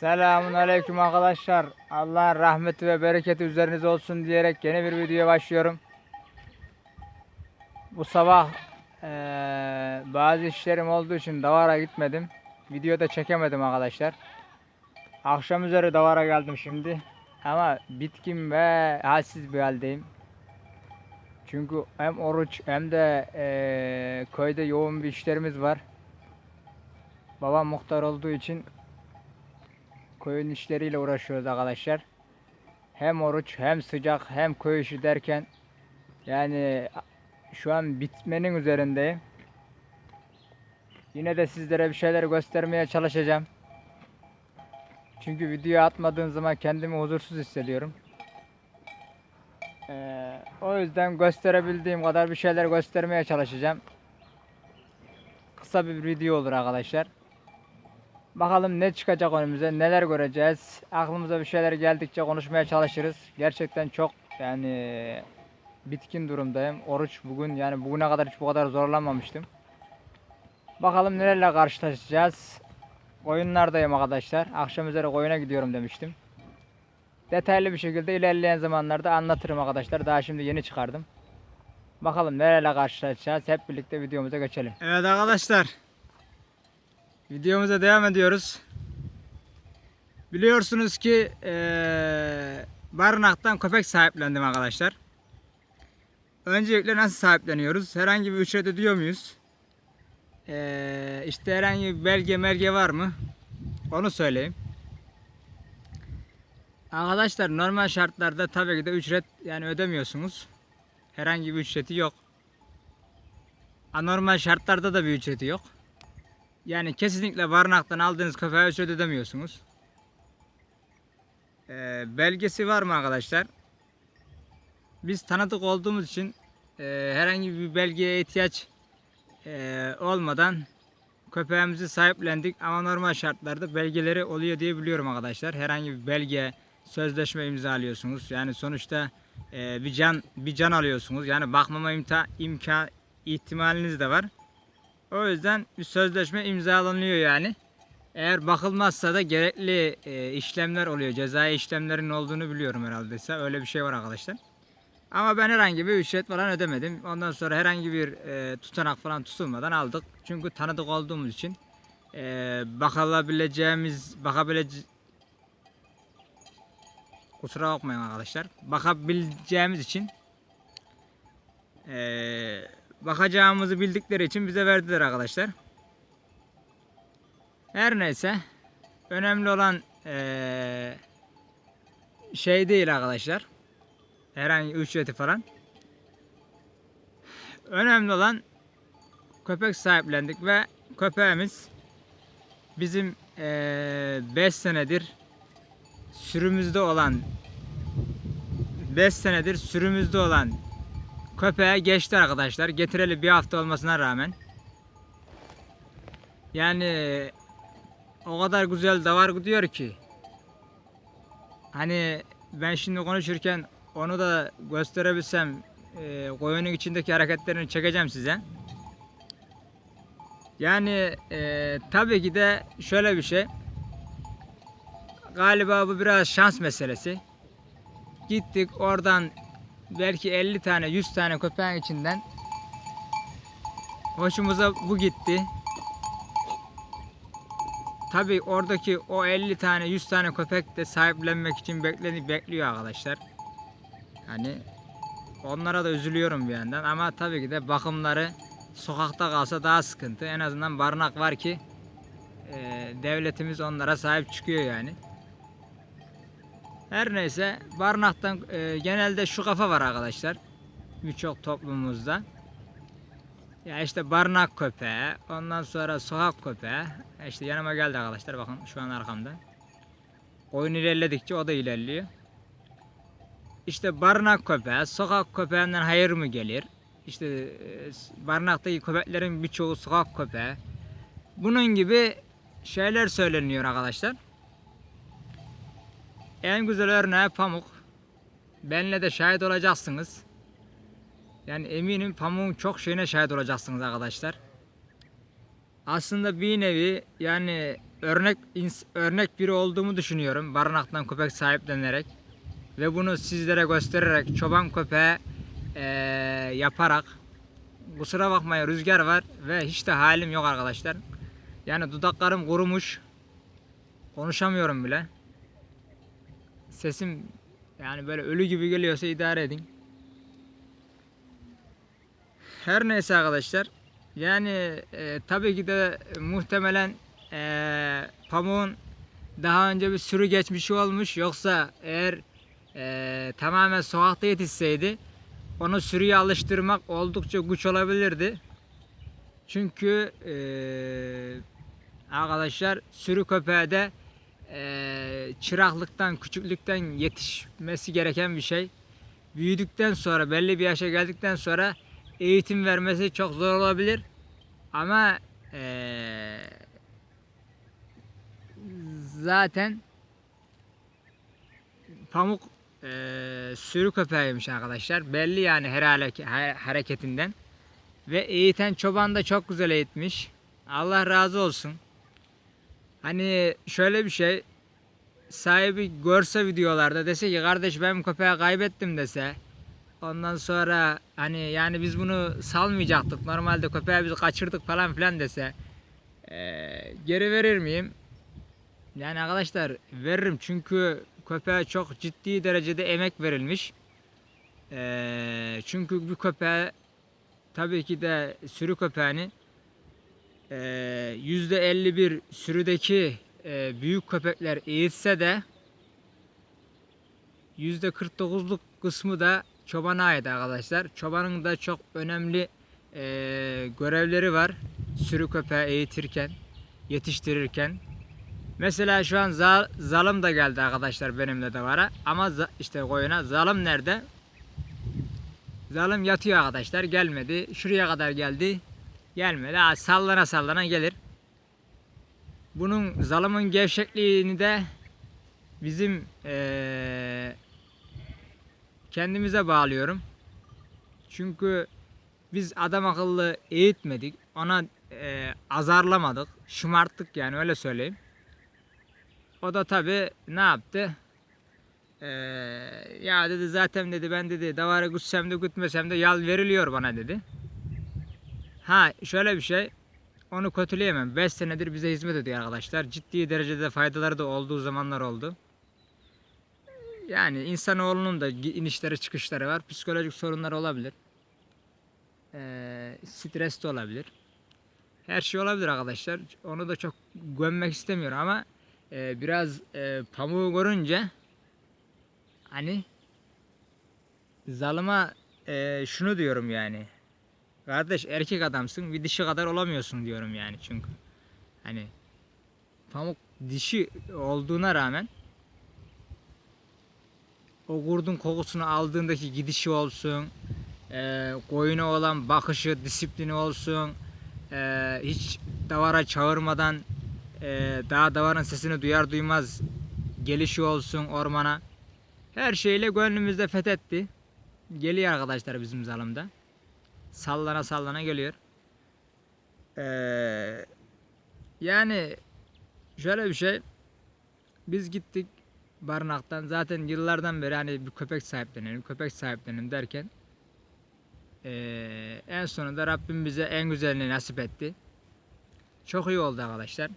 Selamun aleyküm arkadaşlar. Allah'ın rahmeti ve bereketi üzerinize olsun diyerek yeni bir videoya başlıyorum. Bu sabah eee, bazı işlerim olduğu için Davara gitmedim. Videoda çekemedim arkadaşlar. Akşam üzeri Davara geldim şimdi. Ama bitkin ve halsiz bir haldeyim. Çünkü hem oruç hem de eee, köyde yoğun bir işlerimiz var. Babam muhtar olduğu için koyun işleriyle uğraşıyoruz arkadaşlar. Hem oruç hem sıcak hem köy işi derken yani şu an bitmenin üzerindeyim. Yine de sizlere bir şeyler göstermeye çalışacağım. Çünkü video atmadığım zaman kendimi huzursuz hissediyorum. Ee, o yüzden gösterebildiğim kadar bir şeyler göstermeye çalışacağım. Kısa bir video olur arkadaşlar. Bakalım ne çıkacak önümüze, neler göreceğiz. Aklımıza bir şeyler geldikçe konuşmaya çalışırız. Gerçekten çok yani bitkin durumdayım. Oruç bugün yani bugüne kadar hiç bu kadar zorlanmamıştım. Bakalım nelerle karşılaşacağız. Oyunlardayım arkadaşlar. Akşam üzere oyuna gidiyorum demiştim. Detaylı bir şekilde ilerleyen zamanlarda anlatırım arkadaşlar. Daha şimdi yeni çıkardım. Bakalım nelerle karşılaşacağız. Hep birlikte videomuza geçelim. Evet arkadaşlar. Videomuza devam ediyoruz. Biliyorsunuz ki eee barınaktan köpek sahiplendim arkadaşlar. Öncelikle nasıl sahipleniyoruz? Herhangi bir ücret ödüyor muyuz? Eee işte herhangi bir belge merge var mı? Onu söyleyeyim. Arkadaşlar normal şartlarda tabii ki de ücret yani ödemiyorsunuz. Herhangi bir ücreti yok. Anormal şartlarda da bir ücreti yok. Yani kesinlikle barınaktan aldığınız köpeğe ücret ödemiyorsunuz. Ee, belgesi var mı arkadaşlar? Biz tanıdık olduğumuz için e, herhangi bir belgeye ihtiyaç e, olmadan köpeğimizi sahiplendik ama normal şartlarda belgeleri oluyor diye biliyorum arkadaşlar. Herhangi bir belge, sözleşme imzalıyorsunuz. Yani sonuçta e, bir can bir can alıyorsunuz. Yani bakmama imta imkan ihtimaliniz de var. O yüzden bir sözleşme imzalanıyor yani. Eğer bakılmazsa da gerekli e, işlemler oluyor. Cezai işlemlerin olduğunu biliyorum herhalde. ise. Öyle bir şey var arkadaşlar. Ama ben herhangi bir ücret falan ödemedim. Ondan sonra herhangi bir e, tutanak falan tutulmadan aldık. Çünkü tanıdık olduğumuz için e, bakılabileceğimiz, bakabilece kusura bakmayın arkadaşlar. Bakabileceğimiz için e, bakacağımızı bildikleri için bize verdiler arkadaşlar. Her neyse önemli olan eee, şey değil arkadaşlar. Herhangi ücreti falan. Önemli olan köpek sahiplendik ve köpeğimiz bizim 5 senedir sürümüzde olan 5 senedir sürümüzde olan köpeğe geçti arkadaşlar. Getireli bir hafta olmasına rağmen. Yani o kadar güzel davar gidiyor ki. Hani ben şimdi konuşurken onu da gösterebilsem e, koyunun içindeki hareketlerini çekeceğim size. Yani e, tabii ki de şöyle bir şey. Galiba bu biraz şans meselesi. Gittik oradan belki 50 tane 100 tane köpeğin içinden hoşumuza bu gitti. Tabi oradaki o 50 tane 100 tane köpek de sahiplenmek için bekleni bekliyor arkadaşlar. Hani onlara da üzülüyorum bir yandan ama tabii ki de bakımları sokakta kalsa daha sıkıntı. En azından barınak var ki e, devletimiz onlara sahip çıkıyor yani. Her neyse barınaktan e, genelde şu kafa var arkadaşlar. Birçok toplumumuzda. Ya işte barınak köpeği, ondan sonra sokak köpeği. İşte yanıma geldi arkadaşlar bakın şu an arkamda. Oyun ilerledikçe o da ilerliyor. İşte barınak köpeği, sokak köpeğinden hayır mı gelir? İşte e, barınaktaki köpeklerin birçoğu sokak köpeği. Bunun gibi şeyler söyleniyor arkadaşlar. En güzel örneği pamuk. Benle de şahit olacaksınız. Yani eminim pamuğun çok şeyine şahit olacaksınız arkadaşlar. Aslında bir nevi yani örnek örnek biri olduğumu düşünüyorum. Barınaktan köpek sahiplenerek ve bunu sizlere göstererek çoban köpeğe eee, yaparak kusura bakmayın rüzgar var ve hiç de halim yok arkadaşlar. Yani dudaklarım kurumuş. Konuşamıyorum bile. Sesim yani böyle ölü gibi geliyorsa idare edin. Her neyse arkadaşlar. Yani e, tabii ki de muhtemelen e, pamuğun daha önce bir sürü geçmişi olmuş. Yoksa eğer e, tamamen sokakta yetişseydi onu sürüye alıştırmak oldukça güç olabilirdi. Çünkü e, arkadaşlar sürü köpeğe de çıraklıktan, küçüklükten yetişmesi gereken bir şey. Büyüdükten sonra, belli bir yaşa geldikten sonra eğitim vermesi çok zor olabilir. Ama e, zaten pamuk e, sürü köpeğiymiş arkadaşlar. Belli yani her hareketinden. Ve eğiten çoban da çok güzel eğitmiş. Allah razı olsun. Hani şöyle bir şey. Sahibi görse videolarda dese ki kardeş ben bu köpeği kaybettim dese. Ondan sonra hani yani biz bunu salmayacaktık. Normalde köpeği biz kaçırdık falan filan dese. eee, geri verir miyim? Yani arkadaşlar veririm çünkü köpeğe çok ciddi derecede emek verilmiş. Eee, çünkü bir köpeğe tabii ki de sürü köpeğini eee, %51 sürüdeki eee, büyük köpekler eğitse de %49'luk kısmı da çobana ait arkadaşlar. Çobanın da çok önemli eee, görevleri var. Sürü köpeği eğitirken, yetiştirirken. Mesela şu an za- zalım da geldi arkadaşlar benimle de vara. Ama za- işte koyuna zalım nerede? Zalım yatıyor arkadaşlar gelmedi. Şuraya kadar geldi. Gelmedi. Ha, sallana sallana gelir. Bunun zalımın gevşekliğini de bizim eee, kendimize bağlıyorum. Çünkü biz adam akıllı eğitmedik. Ona eee, azarlamadık. Şımarttık yani öyle söyleyeyim. O da tabi ne yaptı? Eee, ya dedi zaten dedi ben dedi davara gütsem de gütmesem de yal veriliyor bana dedi. Ha şöyle bir şey. Onu kötüleyemem. 5 senedir bize hizmet ediyor arkadaşlar. Ciddi derecede faydaları da olduğu zamanlar oldu. Yani insanoğlunun da inişleri çıkışları var. Psikolojik sorunlar olabilir. Ee, stres de olabilir. Her şey olabilir arkadaşlar. Onu da çok gömmek istemiyorum ama e, biraz e, pamuğu görünce hani zalıma e, şunu diyorum yani. Kardeş erkek adamsın bir dişi kadar olamıyorsun diyorum yani çünkü. Hani pamuk dişi olduğuna rağmen o kurdun kokusunu aldığındaki gidişi olsun, e, koyuna olan bakışı, disiplini olsun, e, hiç davara çağırmadan e, daha davarın sesini duyar duymaz gelişi olsun ormana. Her şeyle gönlümüzde fethetti. Geliyor arkadaşlar bizim zalımda. Sallana sallana geliyor. Ee, yani şöyle bir şey. Biz gittik barınaktan zaten yıllardan beri hani bir köpek sahiplenelim, köpek sahiplenelim derken ee, en sonunda Rabbim bize en güzelini nasip etti. Çok iyi oldu arkadaşlar.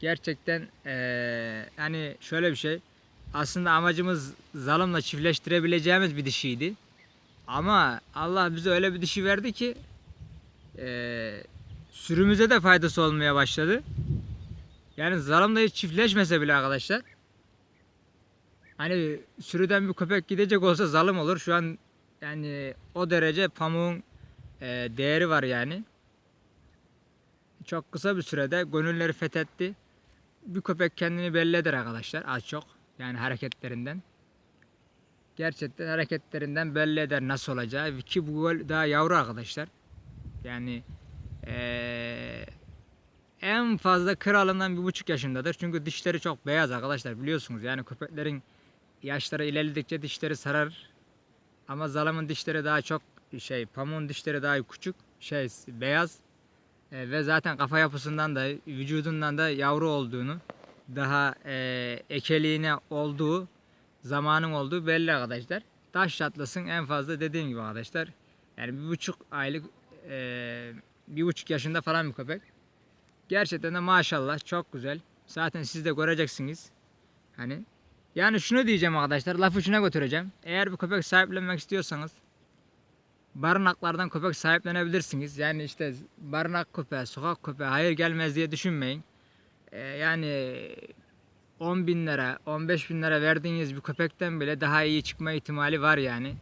Gerçekten ee, hani şöyle bir şey. Aslında amacımız zalımla çiftleştirebileceğimiz bir dişiydi. Ama Allah bize öyle bir dişi verdi ki eee, sürümüze de faydası olmaya başladı. Yani zalımla hiç çiftleşmese bile arkadaşlar. Hani sürüden bir köpek gidecek olsa zalım olur. Şu an yani o derece pamuğun eee, değeri var yani. Çok kısa bir sürede gönülleri fethetti. Bir köpek kendini belli eder arkadaşlar az çok. Yani hareketlerinden gerçekten hareketlerinden belli eder nasıl olacağı ki bu gol daha yavru arkadaşlar. Yani eee, en fazla kralından bir buçuk yaşındadır. Çünkü dişleri çok beyaz arkadaşlar biliyorsunuz. Yani köpeklerin yaşları ilerledikçe dişleri sarar. Ama zalamın dişleri daha çok şey, pamuğun dişleri daha küçük, şey beyaz. E, ve zaten kafa yapısından da vücudundan da yavru olduğunu daha e, ekeliğine olduğu zamanın olduğu belli arkadaşlar. Taş çatlasın en fazla dediğim gibi arkadaşlar. Yani bir buçuk aylık e, bir buçuk yaşında falan bir köpek. Gerçekten de maşallah çok güzel. Zaten siz de göreceksiniz. Hani yani şunu diyeceğim arkadaşlar lafı şuna götüreceğim. Eğer bir köpek sahiplenmek istiyorsanız barınaklardan köpek sahiplenebilirsiniz. Yani işte barınak köpeği, sokak köpeği hayır gelmez diye düşünmeyin. Ee, yani 10 bin lira, 15 bin lira verdiğiniz bir köpekten bile daha iyi çıkma ihtimali var yani.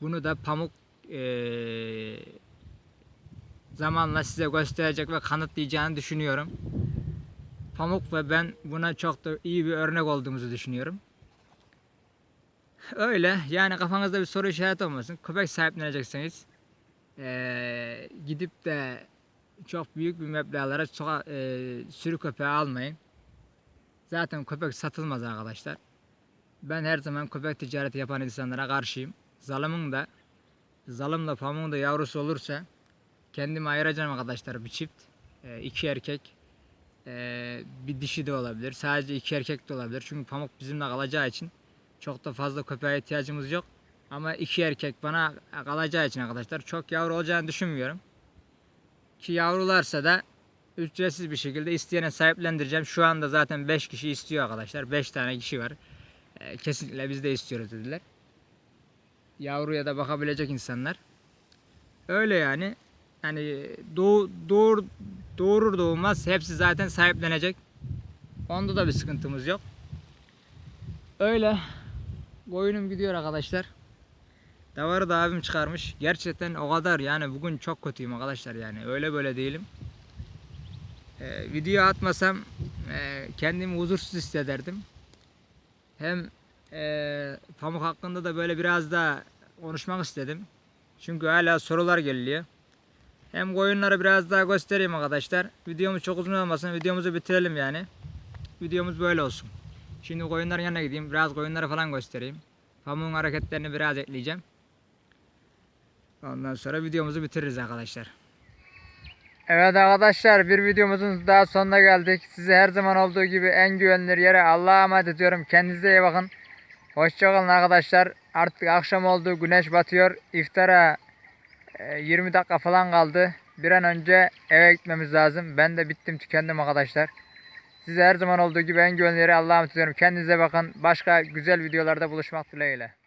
Bunu da pamuk ee, zamanla size gösterecek ve kanıtlayacağını düşünüyorum. Pamuk ve ben buna çok da iyi bir örnek olduğumuzu düşünüyorum. Öyle yani kafanızda bir soru işareti olmasın. Köpek sahiplenecekseniz eee, gidip de çok büyük bir meblağlara eee, sürü köpeği almayın. Zaten köpek satılmaz arkadaşlar. Ben her zaman köpek ticareti yapan insanlara karşıyım. Zalımın da zalımla pamuğun da yavrusu olursa kendimi ayıracağım arkadaşlar bir çift. Eee, iki erkek eee, bir dişi de olabilir. Sadece iki erkek de olabilir. Çünkü pamuk bizimle kalacağı için çok da fazla köpeğe ihtiyacımız yok. Ama iki erkek bana kalacağı için arkadaşlar çok yavru olacağını düşünmüyorum. Ki yavrularsa da ücretsiz bir şekilde isteyene sahiplendireceğim. Şu anda zaten 5 kişi istiyor arkadaşlar. 5 tane kişi var. Ee, kesinlikle biz de istiyoruz dediler. Yavruya da bakabilecek insanlar. Öyle yani. Yani doğ, doğur, doğurur doğurmaz hepsi zaten sahiplenecek. Onda da bir sıkıntımız yok. Öyle. Koyunum gidiyor arkadaşlar. Davarı da abim çıkarmış. Gerçekten o kadar yani bugün çok kötüyüm arkadaşlar yani. Öyle böyle değilim. Ee, video atmasam e, kendimi huzursuz hissederdim. Hem e, pamuk hakkında da böyle biraz daha konuşmak istedim. Çünkü hala sorular geliyor. Hem koyunları biraz daha göstereyim arkadaşlar. Videomuz çok uzun olmasın. Videomuzu bitirelim yani. Videomuz böyle olsun. Şimdi koyunların yanına gideyim. Biraz koyunları falan göstereyim. Pamuğun hareketlerini biraz ekleyeceğim. Ondan sonra videomuzu bitiririz arkadaşlar. Evet arkadaşlar bir videomuzun daha sonuna geldik. Size her zaman olduğu gibi en güvenilir yere Allah'a emanet ediyorum. Kendinize iyi bakın. Hoşçakalın arkadaşlar. Artık akşam oldu. Güneş batıyor. İftara e, 20 dakika falan kaldı. Bir an önce eve gitmemiz lazım. Ben de bittim tükendim arkadaşlar. Size her zaman olduğu gibi en güvenilir yere Allah'a emanet ediyorum. Kendinize bakın. Başka güzel videolarda buluşmak dileğiyle.